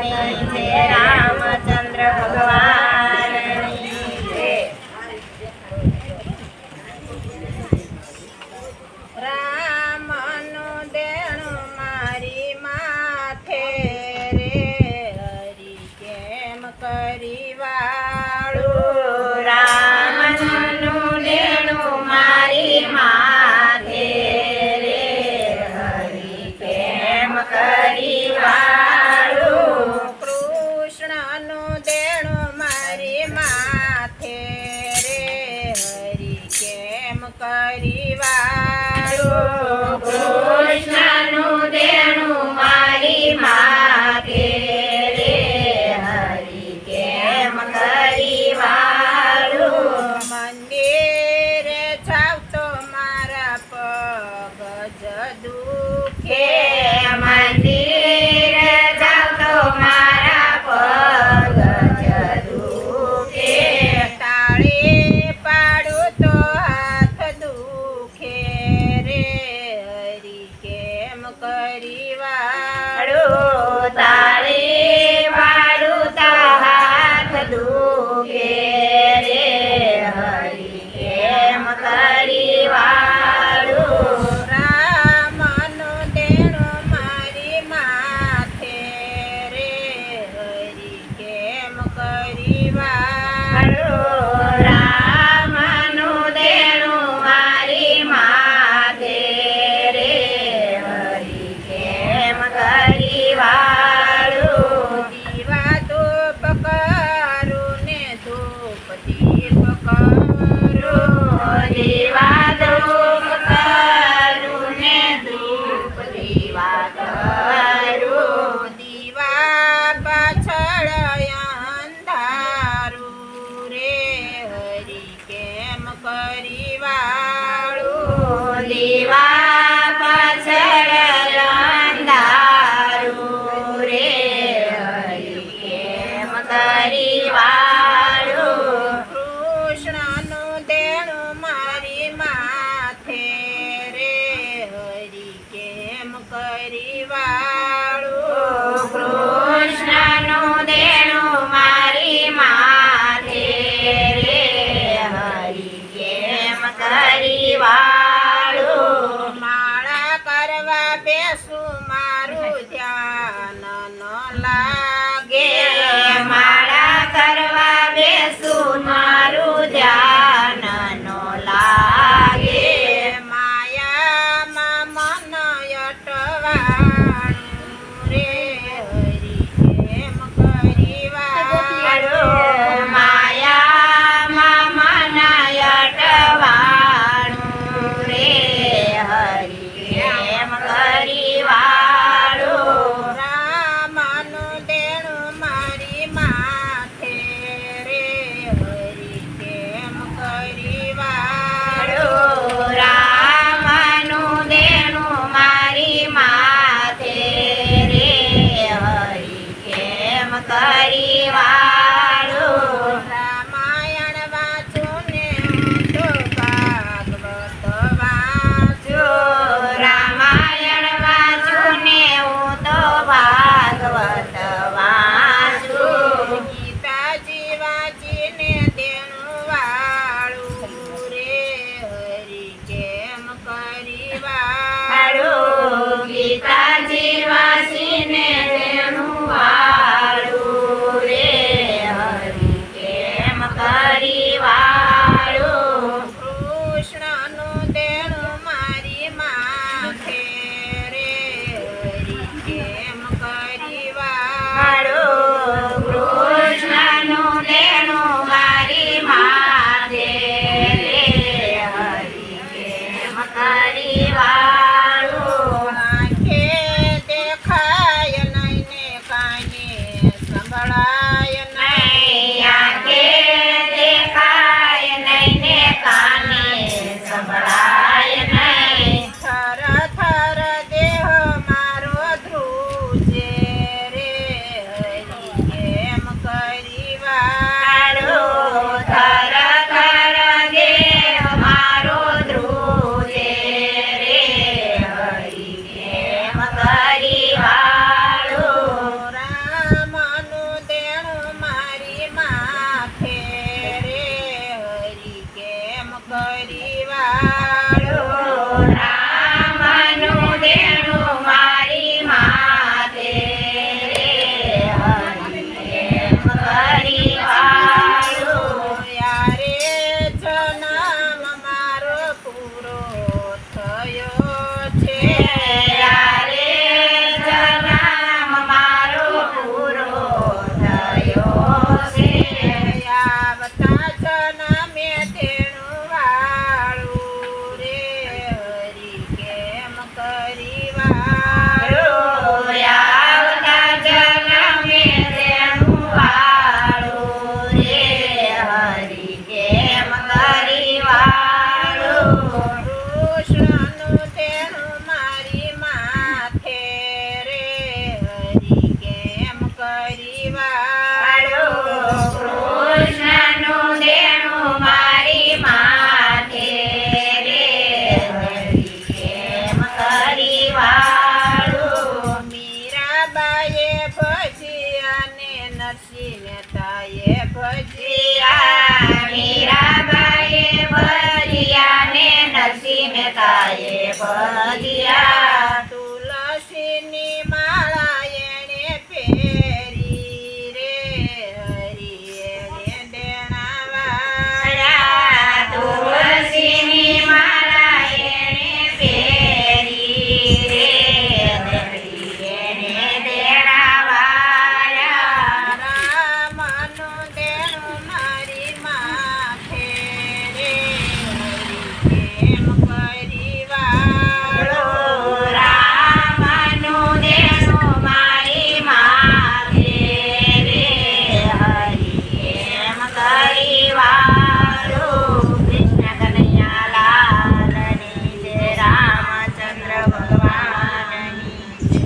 Amém. হে સાસુ મારું ધ્યાન ન લાગે. માળા કરવા બેસું મારું ધ્યાન ન લાગે. માયામાં મન અટવા your tears. મીરાબાઈએ